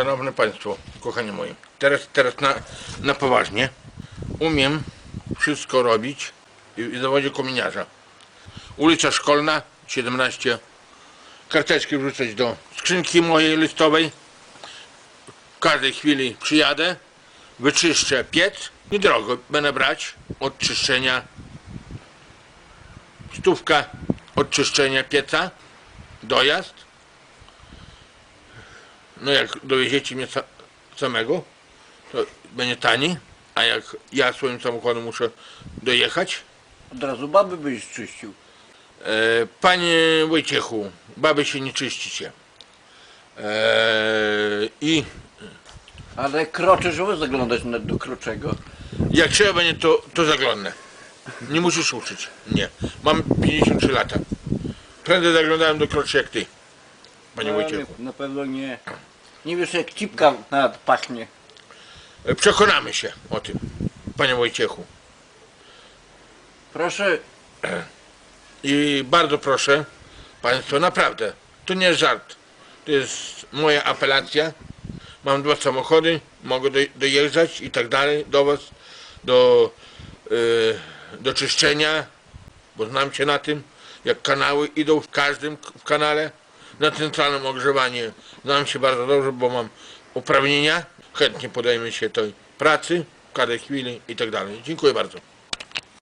Szanowne Państwo, kochani moi, teraz, teraz na, na poważnie. Umiem wszystko robić i w zawodzie kominiarza. Ulica Szkolna, 17. Karteczki wrzucać do skrzynki mojej listowej. W każdej chwili przyjadę, wyczyszczę piec. Niedrogo będę brać od czyszczenia. Stówka od czyszczenia pieca, dojazd. No jak dowieziecie mnie sa samego, to będzie tani, a jak ja swoim samochodem muszę dojechać. Od razu baby byś czyścił. E, panie Wojciechu, baby się nie czyścicie. E, I Ale krocze, żeby zaglądać na, do kroczego. jak trzeba będzie, to, to zaglądnę. Nie musisz uczyć. Nie. Mam 53 lata. Prędzej zaglądałem do kroczy jak ty, panie Wojciechu. Na pewno nie. Nie wiesz jak cipka nawet pachnie. E, Przekonamy się o tym, panie Wojciechu. Proszę, I bardzo proszę Państwa, naprawdę, to nie jest żart. To jest moja apelacja. Mam dwa samochody, mogę do, dojeżdżać i tak dalej do Was, do, yy, do czyszczenia, bo znam się na tym, jak kanały idą w każdym k- w kanale. Na centralnym ogrzewanie znam się bardzo dobrze, bo mam uprawnienia. Chętnie podejmę się tej pracy w każdej chwili i tak dalej. Dziękuję bardzo.